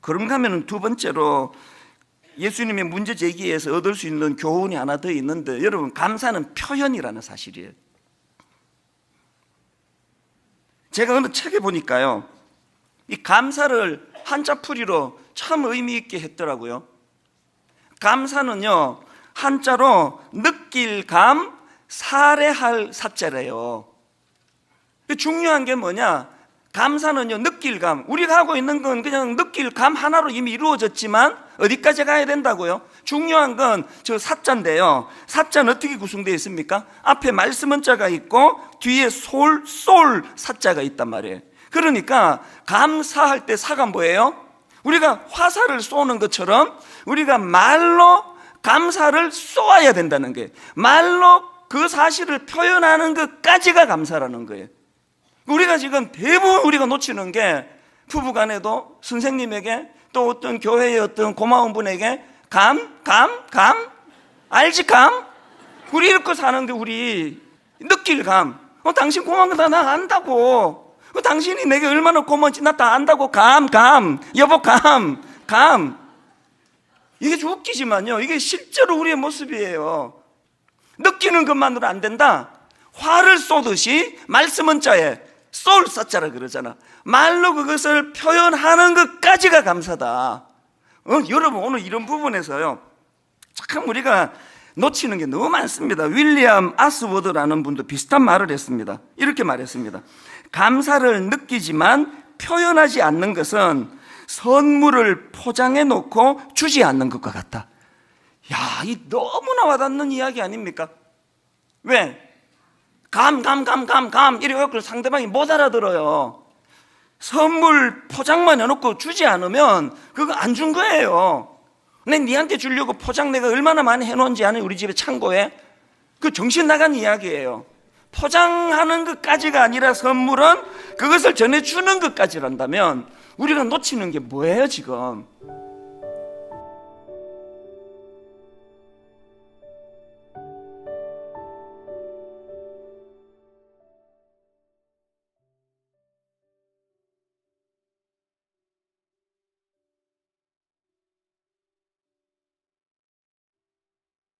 그런가 하면 두 번째로 예수님의 문제 제기에서 얻을 수 있는 교훈이 하나 더 있는데 여러분 감사는 표현이라는 사실이에요. 제가 어느 책에 보니까요. 이 감사를 한자풀이로 참 의미 있게 했더라고요. 감사는요. 한자로 느낄 감 살해할 사자래요. 중요한 게 뭐냐? 감사는요, 느낄 감. 우리가 하고 있는 건 그냥 느낄 감 하나로 이미 이루어졌지만 어디까지 가야 된다고요? 중요한 건 저 사자인데요. 사자는 어떻게 구성되어 있습니까? 앞에 말씀 원자가 있고 뒤에 솔, 솔 사자가 있단 말이에요. 그러니까 감사할 때 사가 뭐예요? 우리가 화살을 쏘는 것처럼 우리가 말로 감사를 쏘아야 된다는 거예요. 말로 그 사실을 표현하는 것까지가 감사라는 거예요. 우리가 지금 대부분 우리가 놓치는 게 부부 간에도 선생님에게 또 어떤 교회의 어떤 고마운 분에게 감, 감, 감, 알지 감? 우리 이렇게 사는데 우리 느낄 감. 어, 당신 고마운 거 나 안다고. 어, 당신이 내게 얼마나 고마운지 나 다 안다고. 감, 감, 여보 감, 감. 이게 좀 웃기지만요. 이게 실제로 우리의 모습이에요. 느끼는 것만으로 안 된다. 화를 쏘듯이 말씀 원자에 쏠 쐈자라 그러잖아. 말로 그것을 표현하는 것까지가 감사다. 어, 여러분 오늘 이런 부분에서요. 참 우리가 놓치는 게 너무 많습니다. 윌리엄 아스워드라는 분도 비슷한 말을 했습니다. 이렇게 말했습니다. 감사를 느끼지만 표현하지 않는 것은 선물을 포장해 놓고 주지 않는 것과 같다. 야, 이 너무나 와닿는 이야기 아닙니까? 왜? 감, 감, 감, 감, 감 이래갖고 상대방이 못 알아들어요. 선물 포장만 해놓고 주지 않으면 그거 안 준 거예요. 내 니한테 주려고 포장 내가 얼마나 많이 해놓은지 아는 우리 집에 창고에 그 정신 나간 이야기예요. 포장하는 것까지가 아니라 선물은 그것을 전해주는 것까지란다면 우리가 놓치는 게 뭐예요 지금?